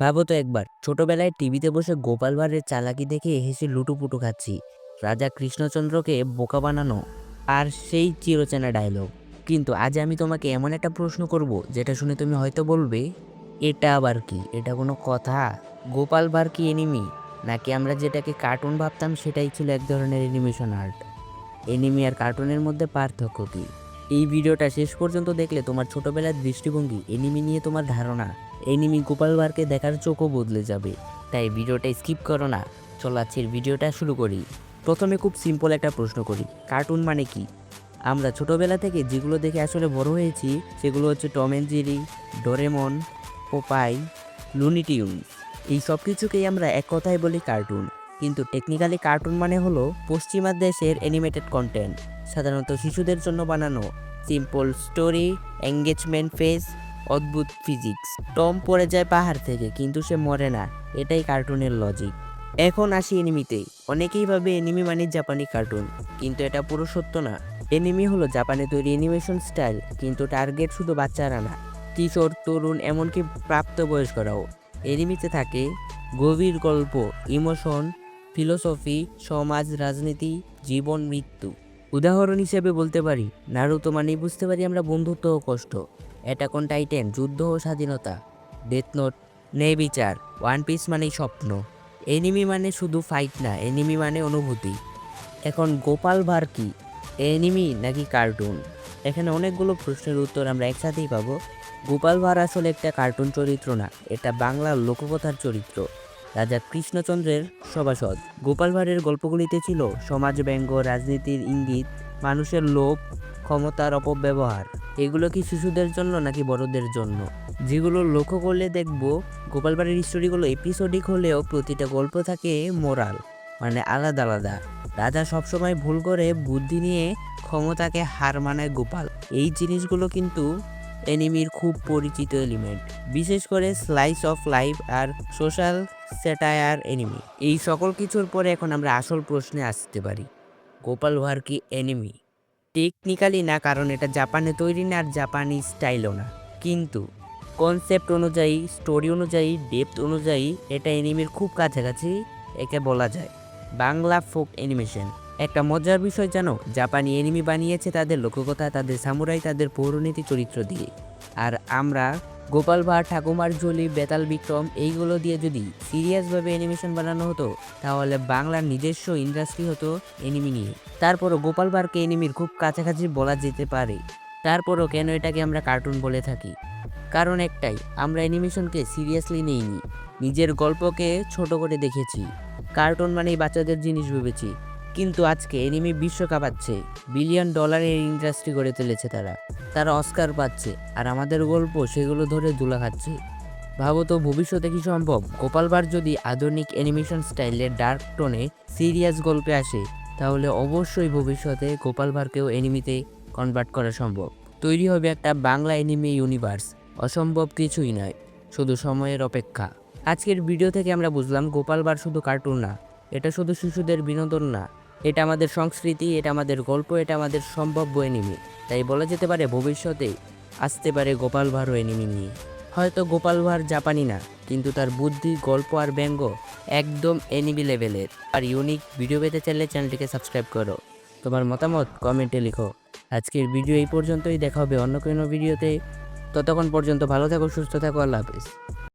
ভাবো তো একবার, ছোটবেলায় টিভিতে বসে গোপাল ভাঁড়ের চালাকি দেখে হেসে লুটুপুটু খাচ্ছি। রাজা কৃষ্ণচন্দ্রকে বোকা বানানো আর সেই চিরচেনা ডায়লগ কিন্তু আজ আমি তোমাকে এমন একটা প্রশ্ন করব, যেটা শুনে তুমি হয়তো বলবে, এটা আবার কি? এটা কোনো কথা? গোপাল ভাঁড় কি এনিমি নাকি আমরা যেটাকে কার্টুন ভাবতাম, সেটাই ছিল এক ধরনের অ্যানিমেশন আর্ট এনিমি আর কার্টুনের মধ্যে পার্থক্য কী? এই ভিডিওটা শেষ পর্যন্ত দেখলে তোমার ছোটবেলার দৃষ্টিভঙ্গি এনিমি নিয়ে তোমার ধারণা এনিমি গোপাল ভাঁড়কে দেখার চোখও বদলে যাবে। তাই ভিডিওটা স্কিপ করো না, চলো আজকের ভিডিওটা শুরু করি। প্রথমে খুব সিম্পল একটা প্রশ্ন করি কার্টুন মানে কি? আমরা ছোটোবেলা থেকে যেগুলো দেখে আসলে বড় হয়েছি, সেগুলো হচ্ছে Tom and Jerry Doraemon Popeye Looney tune এই সব কিছুকেই আমরা এক কথায় বলি কার্টুন কিন্তু টেকনিক্যালি কার্টুন মানে হলো পশ্চিমা দেশের অ্যানিমেটেড কন্টেন্ট সাধারণত শিশুদের জন্য বানানো। সিম্পল স্টোরি এঙ্গেজমেন্ট ফেস অদ্ভুত ফিজিক্স টম পড়ে যায় পাহাড় থেকে, কিন্তু সে মরে না। এটাই কার্টুনের লজিক এখন আসি এনিমিতে অনেকেই ভাবে এনিমি মানে জাপানি কার্টুন কিন্তু এটা পুরো সত্য না। এনিমি হলো জাপানে তৈরি অ্যানিমেশন স্টাইল কিন্তু টার্গেট শুধু বাচ্চারা না। কিশোর, তরুণ, এমনকি প্রাপ্তবয়স্করাও। এনিমিতে থাকে গভীর গল্প ইমোশন ফিলোসফি সমাজ, রাজনীতি, জীবন, মৃত্যু। উদাহরণ হিসেবে বলতে পারি নারুতো মানেই বুঝতে পারি আমরা বন্ধুত্ব ও কষ্ট। অ্যাটাকন টাইটেন যুদ্ধ ও স্বাধীনতা ডেথ নোট ন্যায় বিচার ওয়ান পিস মানেই স্বপ্ন। এনিমি মানে শুধু ফাইট না এনিমি মানে অনুভূতি। এখন গোপাল ভাঁড় কি? এনিমি নাকি কার্টুন এখানে অনেকগুলো প্রশ্নের উত্তর আমরা একসাথেই পাবো। গোপাল ভাঁড় আসলে একটা কার্টুন চরিত্র না, এটা বাংলার লোককথার চরিত্র। রাজা কৃষ্ণচন্দ্রের সভাসদ। গোপাল ভাঁড়ের গল্পগুলিতে ছিল সমাজ ব্যঙ্গ, রাজনীতির ইঙ্গিত, মানুষের লোভ, ক্ষমতার অপব্যবহার। এগুলো কি শিশুদের জন্য নাকি বড়দের জন্য? যেগুলো লক্ষ্য করলে দেখব, গোপাল ভাঁড়ের স্টোরিগুলো এপিসোডিক হলেও প্রতিটা গল্প থাকে মোরাল মানে আলাদা আলাদা। রাজা সবসময় ভুল করে বুদ্ধি নিয়ে ক্ষমতাকে হার মানায় গোপাল। এই জিনিসগুলো কিন্তু এনিমির খুব পরিচিত এলিমেন্ট বিশেষ করে স্লাইস অফ লাইফ আর সোশ্যাল স্যাটায়ার এনিমি এই সকল কিছুর পরে এখন আমরা আসল প্রশ্নে আসতে পারি, গোপাল ভাঁড় কি এনিমি টেকনিক্যালি না, কারণ এটা জাপানে তৈরি না আর জাপানি স্টাইলও না। কিন্তু কনসেপ্ট অনুযায়ী স্টোরি অনুযায়ী ডেপথ অনুযায়ী এটা এনিমির খুব কাছাকাছি একে বলা যায়। বাংলা ফোক অ্যানিমেশন একটা মজার বিষয় জানো, জাপানি এনিমি বানিয়েছে তাদের লোককথা, তাদের সামুরাই তাদের পৌরনীতি চরিত্র দিয়ে। আর আমরা, গোপাল ভাঁড়, ঠাকুমার ঝুলি বেতাল বিক্রম, এইগুলো দিয়ে যদি সিরিয়াসভাবে অ্যানিমেশন বানানো হতো, তাহলে বাংলার নিজস্ব ইন্ডাস্ট্রি হতো এনিমি নিয়ে। তারপরও গোপাল ভাঁড়কে এনিমির খুব কাছাকাছি বলা যেতে পারে। তারপরও কেন এটাকে আমরা কার্টুন বলে থাকি? কারণ একটাই, আমরা অ্যানিমেশনকে সিরিয়াসলি নেইনি। নিজের গল্পকে ছোট করে দেখেছি। কার্টুন মানেই বাচ্চাদের জিনিস ভেবেছি। কিন্তু আজকে এনিমি বিশ্বকাপ আছে। বিলিয়ন ডলারের ইন্ডাস্ট্রি গড়ে তুলেছে তারা। তারা অস্কার পাচ্ছে, আর আমাদের গল্প সেগুলো ধরে দুলা খাচ্ছে। ভাবো তো ভবিষ্যতে কি সম্ভব? গোপাল যদি আধুনিক অ্যানিমেশন স্টাইলের ডার্ক টোনে সিরিয়াস গল্পে আসে, তাহলে অবশ্যই ভবিষ্যতে গোপাল ভাঁড়কেও এনিমিতে কনভার্ট করা সম্ভব। তৈরি হবে একটা বাংলা এনিমি ইউনিভার্স অসম্ভব কিছুই নয়, শুধু সময়ের অপেক্ষা। আজকের ভিডিও থেকে আমরা বুঝলাম গোপাল শুধু কার্টুন না, এটা শুধু শিশুদের বিনোদন না এটা আমাদের সংস্কৃতি, এটা আমাদের গল্প, এটা আমাদের সম্ভাব্য এনিমি তাই বলা যেতে পারে ভবিষ্যতে আসতে পারে গোপাল ভাঁড়ও এনিমি নিয়ে। হয়তো গোপাল ভাঁড় জাপানি না, কিন্তু তার বুদ্ধি, গল্প আর ব্যঙ্গ একদম এনিমি লেভেলের আর ইউনিক ভিডিও পেতে চাইলে চ্যানেলটিকে সাবস্ক্রাইব করো। তোমার মতামত কমেন্টে লিখো। আজকের ভিডিও এই পর্যন্তই, দেখা হবে অন্য কোনো ভিডিওতে ততক্ষণ পর্যন্ত ভালো থাকো, সুস্থ থাকো, আল্লাহ হাফিজ।